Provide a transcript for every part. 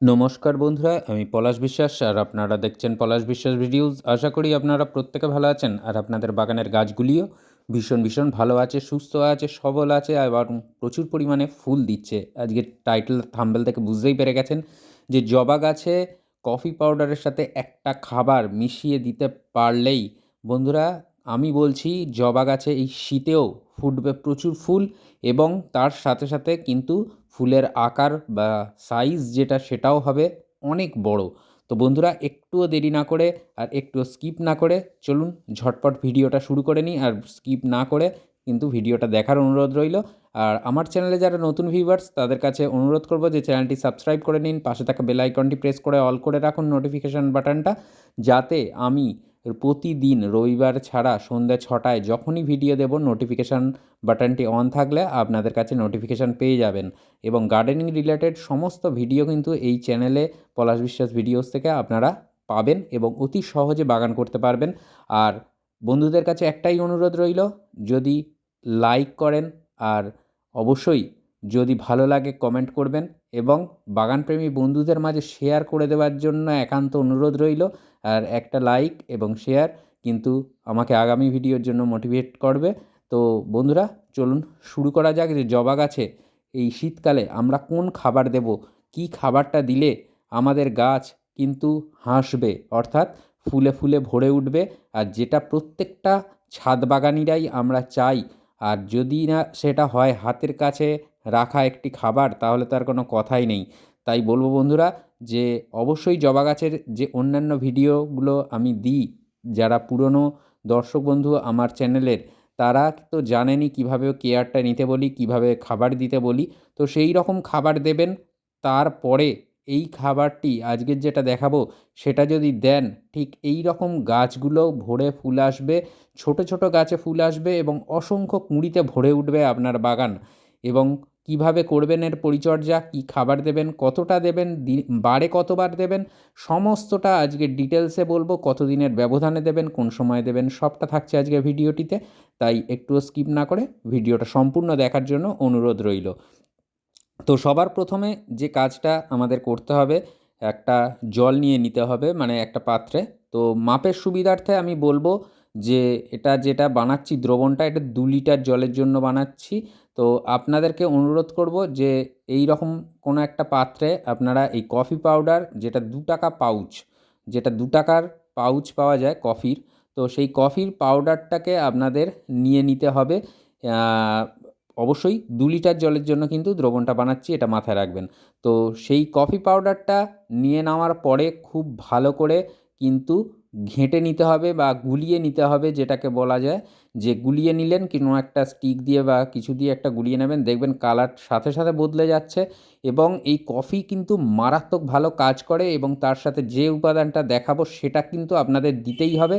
নমস্কার বন্ধুরা, আমি পলাশ বিশ্বাস আর আপনারা দেখছেন পলাশ বিশ্বাস ভিডিওস। আশা করি আপনারা প্রত্যেকে ভালো আছেন আর আপনাদের বাগানের গাছগুলিও ভীষণ ভীষণ ভালো আছে, সুস্থ আছে, সবল আছে এবং প্রচুর পরিমাণে ফুল দিচ্ছে। আজকে টাইটেল থাম্বেল থেকে বুঝতেই পেরে গেছেন যে জবা গাছে কফি পাউডারের সাথে একটা খাবার মিশিয়ে দিতে পারলেই বন্ধুরা আমি বলছি, জবা গাছে এই শীতেও ফুটবে প্রচুর ফুল এবং তার সাথে সাথে কিন্তু ফুলের আকার বা সাইজ যেটা সেটাও হবে অনেক বড়। তো বন্ধুরা, একটুও দেরি না করে আর একটুও স্কিপ না করে চলুন ঝটপট ভিডিওটা শুরু করে নিই আর স্কিপ না করে কিন্তু ভিডিওটা দেখার অনুরোধ রইল। আর আমার চ্যানেলে যারা নতুন ভিউয়ার্স তাদের কাছে অনুরোধ করব যে চ্যানেলটি সাবস্ক্রাইব করে নিন, পাশে থাকা বেল আইকনটি প্রেস করে অল করে রাখুন নোটিফিকেশান বাটনটা যাতে আমি প্রতিদিন রবিবার ছাড়া সন্ধ্যা ছটায় যখনই ভিডিও দেব নোটিফিকেশান বাটনটি অন থাকলে আপনাদের কাছে নোটিফিকেশান পেয়ে যাবেন। এবং গার্ডেনিং রিলেটেড সমস্ত ভিডিও কিন্তু এই চ্যানেলে পলাশ বিশ্বাস ভিডিওস থেকে আপনারা পাবেন এবং অতি সহজে বাগান করতে পারবেন। আর বন্ধুদের কাছে একটাই অনুরোধ রইল, যদি লাইক করেন আর অবশ্যই যদি ভালো লাগে কমেন্ট করবেন এবং বাগানপ্রেমী বন্ধুদের মাঝে শেয়ার করে দেওয়ার জন্য একান্ত অনুরোধ রইল। আর একটা লাইক এবং শেয়ার কিন্তু আমাকে আগামী ভিডিওর জন্য মোটিভেট করবে। তো বন্ধুরা, চলুন শুরু করা যাক যে জবা গাছে এই শীতকালে আমরা কোন খাবার দেব, কি খাবারটা দিলে আমাদের গাছ কিন্তু হাসবে, অর্থাৎ ফুলে ফুলে ভরে উঠবে। আর যেটা প্রত্যেকটা ছাদ বাগানিরাই আমরা চাই। আর যদি না সেটা হয় হাতের কাছে রাখা একটি খাবার, তাহলে তার কোনো কথাই নেই। তাই বলব বন্ধুরা যে, অবশ্যই জবা গাছের যে অন্যান্য ভিডিওগুলো আমি দিই, যারা পুরনো দর্শক বন্ধু আমার চ্যানেলের, তারা তো জানেনই কীভাবে কেয়ারটা নিতে বলি, কীভাবে খাবার দিতে বলি। তো সেই রকম খাবার দেবেন, তারপরে এই খাবারটি আজকের যেটা দেখাবো, সেটা যদি দেন, ঠিক এই রকম গাছগুলো ভরে ফুল আসবে, ছোট ছোট গাছে ফুল আসবে এবং অসংখ্য কুঁড়িতে ভরে উঠবে আপনার বাগান। এবং কীভাবে করবেন এর পরিচর্যা, কী খাবার দেবেন, কতটা দেবেন বারে কতবার দেবেন, সমস্তটা আজকে ডিটেলসে বলব, কতদিনের ব্যবধানে দেবেন, কোন সময় দেবেন, সবটা থাকছে আজকে ভিডিওটিতে। তাই একটুও স্কিপ না করে ভিডিওটা সম্পূর্ণ দেখার জন্য অনুরোধ রইল। তো সবার প্রথমে যে কাজটা আমাদের করতে হবে, একটা জল নিয়ে নিতে হবে মানে একটা পাত্রে। তো মাপের সুবিধার্থে আমি বলব যে এটা যেটা বানাচ্ছি দ্রবণটা, এটা দু লিটার জলের জন্য বানাচ্ছি। তো আপনাদেরকে অনুরোধ করব যে এই রকম কোনো একটা পাত্রে আপনারা এই কফি পাউডার, যেটা দু টাকা পাউচ, যেটা দু টাকার পাউচ পাওয়া যায় কফির, তো সেই কফির পাউডারটাকে আপনাদের নিয়ে নিতে হবে। অবশ্যই দু লিটার জলের জন্য কিন্তু দ্রবণটা বানাচ্ছি, এটা মাথায় রাখবেন। তো সেই কফি পাউডারটা নিয়ে নেওয়ার পরে খুব ভালো করে কিন্তু ঘেঁটে নিতে হবে বা গুলিয়ে নিতে হবে যেটাকে বলা যায়, যে গুলিয়ে নিলেন, কোনো একটা স্টিক দিয়ে বা কিছু দিয়ে একটা গুলিয়ে নেবেন, দেখবেন কালার সাথে সাথে বদলে যাচ্ছে। এবং এই কফি কিন্তু মারাত্মক ভালো কাজ করে এবং তার সাথে যে উপাদানটা দেখাবো সেটা কিন্তু আপনাদের দিতেই হবে।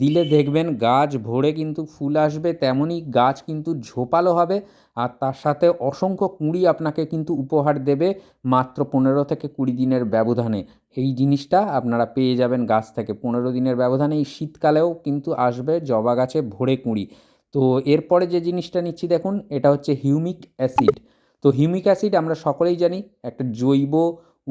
দিলে দেখবেন গাছ ভরে কিন্তু ফুল আসবে, তেমনই গাছ কিন্তু ঝোপালো হবে আর তার সাথে অসংখ্য কুঁড়ি আপনাকে কিন্তু উপহার দেবে মাত্র পনেরো থেকে কুড়ি দিনের ব্যবধানে। এই জিনিসটা আপনারা পেয়ে যাবেন গাছ থেকে। পনেরো দিনের ব্যবধানে এই শীতকালেও কিন্তু আসবে জবা গাছে ভরে কুঁড়ি। তো এরপরে যে জিনিসটা নিচ্ছি দেখুন, এটা হচ্ছে হিউমিক অ্যাসিড। তো হিউমিক অ্যাসিড আমরা সকলেই জানি, একটা জৈব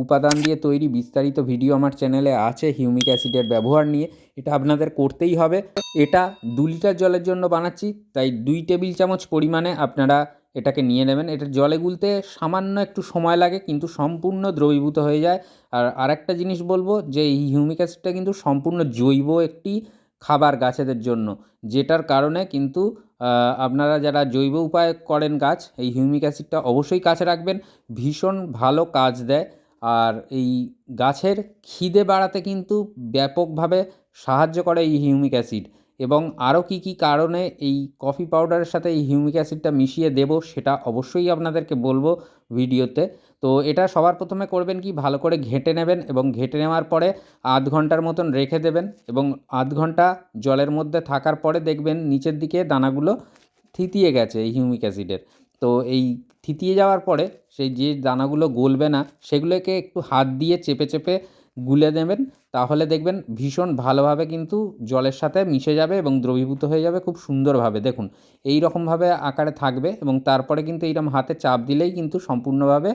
উপাদান দিয়ে তৈরি বিস্তারিত ভিডিও আমার চ্যানেলে আছে হিউমিক অ্যাসিডের ব্যবহার নিয়ে। এটা আপনাদের করতেই হবে। এটা দু লিটার জলের জন্য বানাচ্ছি, তাই দুই টেবিল চামচ পরিমাণে আপনারা এটাকে নিয়ে নেবেন। এটা জলে গুলতে সামান্য একটু সময় লাগে, কিন্তু সম্পূর্ণ দ্রবীভূত হয়ে যায়। আর আরেকটা জিনিস বলব যে এই হিউমিক অ্যাসিডটা কিন্তু সম্পূর্ণ জৈব একটি খাবার গাছেদের জন্য, যেটার কারণে কিন্তু আপনারা যারা জৈব উপায় করেন গাছ, এই হিউমিক অ্যাসিডটা অবশ্যই কাছে রাখবেন। ভীষণ ভালো কাজ দেয়। আর এই গাছের খিদে বাড়াতে কিন্তু ব্যাপকভাবে সাহায্য করে এই হিউমিক অ্যাসিড। এবং আরও কী কী কারণে এই কফি পাউডারের সাথে এই হিউমিক অ্যাসিডটা মিশিয়ে দেব সেটা অবশ্যই আপনাদেরকে বলব ভিডিওতে। তো এটা সবার প্রথমে করবেন কি, ভালো করে ঘেঁটে নেবেন এবং ঘেঁটে নেওয়ার পরে আধ ঘণ্টার মতন রেখে দেবেন এবং আধ ঘণ্টা জলের মধ্যে থাকার পরে দেখবেন নিচের দিকে দানাগুলো থিতিয়ে গেছে এই হিউমিক অ্যাসিডের। তো এই থিতিয়ে যাওয়ার পরে সেই যে দানাগুলো গলবে না, সেগুলোকে একটু হাত দিয়ে চেপে চেপে গুলে দেবেন তাহলে দেখবেন ভীষণ ভালোভাবে কিন্তু জলের সাথে মিশে যাবে এবং দ্রবীভূত হয়ে যাবে খুব সুন্দরভাবে। দেখুন, এই রকমভাবে আকারে থাকবে এবং তারপরে কিন্তু এইরকম হাতে চাপ দিলেই কিন্তু সম্পূর্ণভাবে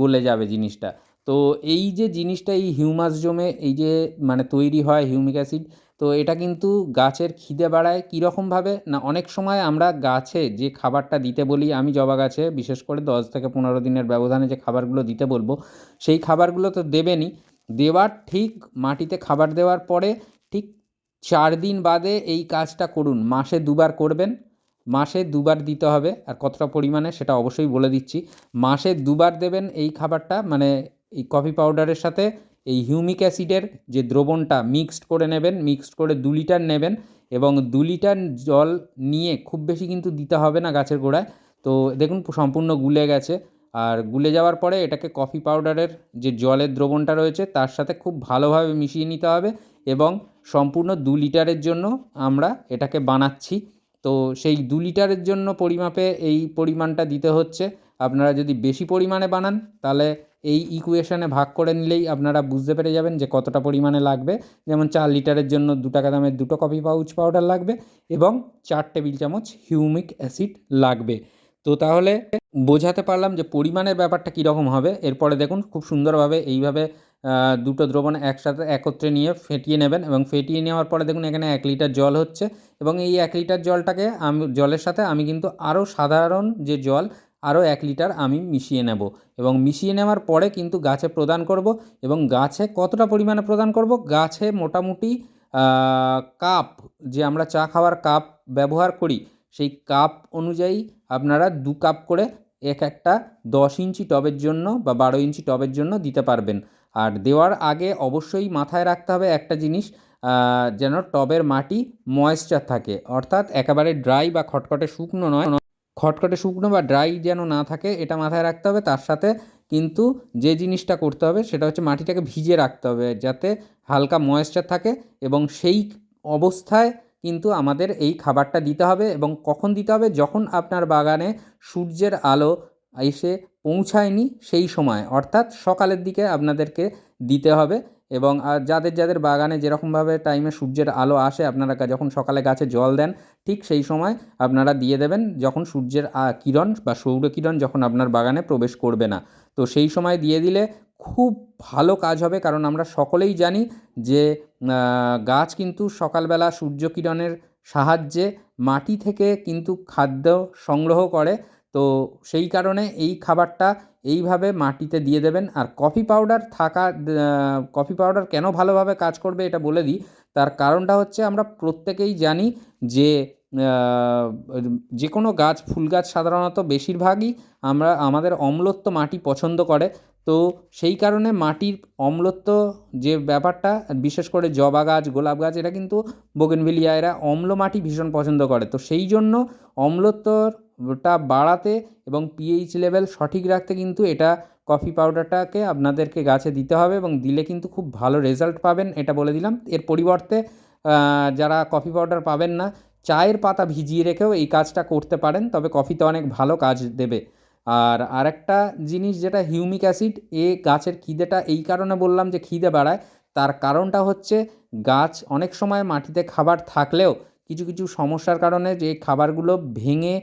গলে যাবে জিনিসটা। তো এই যে জিনিসটা, এই হিউমাস জমে এই যে মানে তৈরি হয় হিউমিক অ্যাসিড, তো এটা কিন্তু গাছের খিদে বাড়ায় কীরকমভাবে? না, অনেক সময় আমরা গাছে যে খাবারটা দিতে বলি, আমি জবা গাছে বিশেষ করে দশ থেকে পনেরো দিনের ব্যবধানে যে খাবারগুলো দিতে বলব, সেই খাবারগুলো তো দেবেনই দেওয়ার ঠিক মাটিতে খাবার দেওয়ার পরে ঠিক চার দিন বাদে এই কাজটা করুন। মাসে দুবার করবেন। মাসে দুবার দিতে হবে আর কতটা পরিমাণে সেটা অবশ্যই বলে দিচ্ছি। মাসে দুবার দেবেন এই খাবারটা মানে এই কফি পাউডারের সাথে এই হিউমিক অ্যাসিডের যে দ্রবণটা মিক্সড করে নেবেন, মিক্সড করে দু লিটার নেবেন এবং দু লিটার জল নিয়ে খুব বেশি কিন্তু দিতে হবে না গাছের গোড়ায়। তো দেখুন, সম্পূর্ণ গুলে গেছে। আর গুলে যাওয়ার পরে এটাকে কফি পাউডারের যে জলের দ্রবণটা রয়েছে, তার সাথে খুব ভালোভাবে মিশিয়ে নিতে হবে এবং সম্পূর্ণ দু লিটারের জন্য আমরা এটাকে বানাচ্ছি। তো সেই দু লিটারের জন্য পরিমাপে এই পরিমাণটা দিতে হচ্ছে। আপনারা যদি বেশি পরিমাণে বানান, তাহলে এই ইকুয়েশনে ভাগ করে নিলেই আপনারা বুঝতে পেরে যাবেন যে কতটা পরিমাণে লাগবে। যেমন চার লিটারের জন্য দু টাকা দামের দুটো কফি পাউচ পাউডার লাগবে এবং চার টেবিল চামচ হিউমিক অ্যাসিড লাগবে। তো তাহলে বোঝাতে পারলাম যে পরিমাণের ব্যাপারটা কীরকম হবে। এরপরে দেখুন, খুব সুন্দরভাবে এইভাবে দুটো দ্রবণ একসাথে একত্রে নিয়ে ফেটিয়ে নেবেন এবং ফেটিয়ে নেওয়ার পরে দেখুন, এখানে এক লিটার জল হচ্ছে এবং এই এক লিটার জলটাকে আমি, জলের সাথে আমি কিন্তু আরও সাধারণ যে জল, আরও এক লিটার আমি মিশিয়ে নেব এবং মিশিয়ে নেওয়ার পরে কিন্তু গাছে প্রদান করব এবং গাছে কতটা পরিমাণে প্রদান করব? গাছে মোটামুটি কাপ, যে আমরা চা খাওয়ার কাপ ব্যবহার করি, সেই কাপ অনুযায়ী আপনারা দু কাপ করে এক একটা দশ ইঞ্চি টবের জন্য বা বারো ইঞ্চি টবের জন্য দিতে পারবেন। আর দেওয়ার আগে অবশ্যই মাথায় রাখতে হবে একটা জিনিস যেন টবের মাটি ময়েশ্চার থাকে। অর্থাৎ একেবারে ড্রাই বা খটখটে শুকনো নয়। খটখটে শুকনো বা ড্রাই যেন না থাকে, এটা মাথায় রাখতে হবে। তার সাথে কিন্তু যে জিনিসটা করতে হবে, সেটা হচ্ছে মাটিটাকে ভিজে রাখতে হবে, যাতে হালকা ময়েশ্চার থাকে এবং সেই অবস্থায় কিন্তু আমাদের এই খাবারটা দিতে হবে এবং কখন দিতে হবে? যখন আপনার বাগানে সূর্যের আলো এসে পৌঁছায়নি, সেই সময়। অর্থাৎ সকালের দিকে আপনাদেরকে দিতে হবে এবং যাদের যাদের বাগানে যেরকমভাবে টাইমে সূর্যের আলো আসে, আপনারা যখন সকালে গাছে জল দেন, ঠিক সেই সময় আপনারা দিয়ে দেবেন যখন সূর্যের কিরণ বা সৌর কিরণ যখন আপনার বাগানে প্রবেশ করবে না। তো সেই সময় দিয়ে দিলে খুব ভালো কাজ হবে, কারণ আমরা সকলেই জানি যে গাছ কিন্তু সকালবেলা সূর্য কিরণের সাহায্যে মাটি থেকে কিন্তু খাদ্য সংগ্রহ করে। তো সেই কারণে এই খাবারটা এইভাবে মাটিতে দিয়ে দেবেন। আর কফি পাউডার থাকা কফি পাউডার কেন ভালোভাবে কাজ করবে এটা বলে দিই। তার কারণটা হচ্ছে আমরা প্রত্যেকেই জানি যে যে কোনো গাছ, ফুল গাছ সাধারণত বেশিরভাগই আমরা, আমাদের অম্লত্ব মাটি পছন্দ করে। তো সেই কারণে মাটির অম্লত্ব যে ব্যাপারটা বিশেষ করে জবা গাছ, গোলাপ গাছ, এটা কিন্তু বোগেনভিলিয়া এরা অম্ল মাটি ভীষণ পছন্দ করে। তো সেই জন্য অম্লত্বটা বাড়াতে এবং পিএইচ লেভেল সঠিক রাখতে কিন্তু এটা কফি পাউডারটাকে আপনাদেরকে গাছে দিতে হবে এবং দিলে কিন্তু খুব ভালো রেজাল্ট পাবেন, এটা বলে দিলাম। এর পরিবর্তে যারা কফি পাউডার পাবেন না, চায়ের পাতা ভিজিয়ে রেখেও এই কাজটা করতে পারেন, তবে কফিতে অনেক ভালো কাজ দেবে। আর আরেকটা জিনিস যেটা হিউমিক অ্যাসিড, এ গাছের খিদেটা এই কারণে বললাম যে খিদে বাড়ায়। তার কারণটা হচ্ছে গাছ অনেক সময় মাটিতে খাবার থাকলেও কিছু কিছু সমস্যার কারণে যে খাবারগুলো ভেঙে,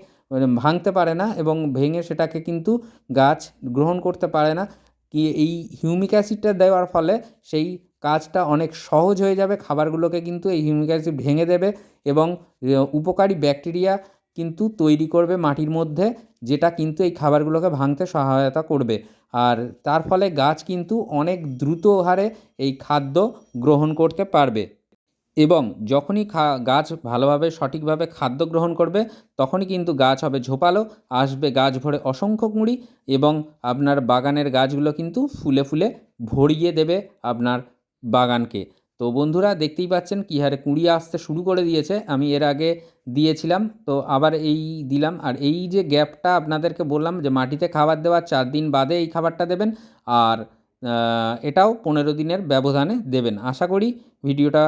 ভাঙতে পারে না এবং ভেঙে সেটাকে কিন্তু গাছ গ্রহণ করতে পারে না। কি এই হিউমিক অ্যাসিডটা দেওয়ার ফলে সেই কাজটা অনেক সহজ হয়ে যাবে, খাবারগুলোকে কিন্তু এই হিউমিক অ্যাসিড ভেঙে দেবে এবং উপকারী ব্যাকটেরিয়া কিন্তু তৈরি করবে মাটির মধ্যে, যেটা কিন্তু এই খাবারগুলোকে ভাঙতে সহায়তা করবে। আর তার ফলে গাছ কিন্তু অনেক দ্রুত হারে এই খাদ্য গ্রহণ করতে পারবে। এবং যখনই গাছ ভালোভাবে, সঠিকভাবে খাদ্য গ্রহণ করবে, তখনই কিন্তু গাছ হবে ঝোপালো, আসবে গাছ ভরে অসংখ্য কুঁড়ি এবং আপনার বাগানের গাছগুলো কিন্তু ফুলে ফুলে ভরিয়ে দেবে আপনার বাগানকে। তো বন্ধুরা দেখতেই পাচ্ছেন কী হারে কুঁড়ি আসতে শুরু করে দিয়েছে। আমি এর আগে দিয়েছিলাম, তো আবার এই দিলাম। আর এই যে গ্যাপটা আপনাদেরকে বললাম যে মাটিতে খাবার দেওয়ার চার দিন বাদে এই খাবারটা দেবেন আর এটাও পনেরো দিনের ব্যবধানে দেবেন। আশা করি ভিডিওটা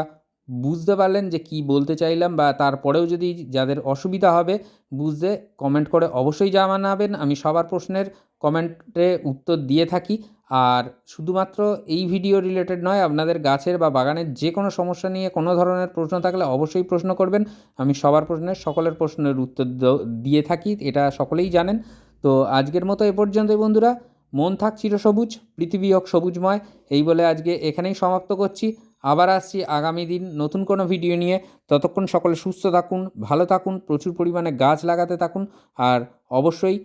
বুঝতে পারলেন যে কি বলতে চাইলাম বা তারপরেও যদি যাদের অসুবিধা হবে বুঝতে কমেন্ট করে অবশ্যই জানাবেন। আমি সবার প্রশ্নের কমেন্টে উত্তর দিয়ে থাকি। আর শুধুমাত্র এই ভিডিও রিলেটেড নয়, আপনাদের গাছের বা বাগানের যে কোনো সমস্যা নিয়ে কোনো ধরনের প্রশ্ন থাকলে অবশ্যই প্রশ্ন করবেন। আমি সবার প্রশ্নের সকলের প্রশ্নের উত্তর দিয়ে থাকি, এটা সকলেই জানেন। তো আজকের মতো এ পর্যন্তই বন্ধুরা। মন থাক চিরসবুজ, পৃথিবী হোক সবুজময়। এই বলে আজকে এখানেই সমাপ্ত করছি। আবার আসছি আগামী দিন নতুন কোনো ভিডিও নিয়ে। ততক্ষণ সকলে সুস্থ থাকুন, ভালো থাকুন, প্রচুর পরিমাণে গাছ লাগাতে থাকুন। আর অবশ্যই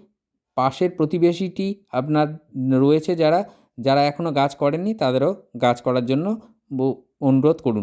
পাশের প্রতিবেশীটি আপনার রয়েছে যারা যারা এখনও গাছ করেননি তাদেরও গাছ করার জন্য অনুরোধ করুন।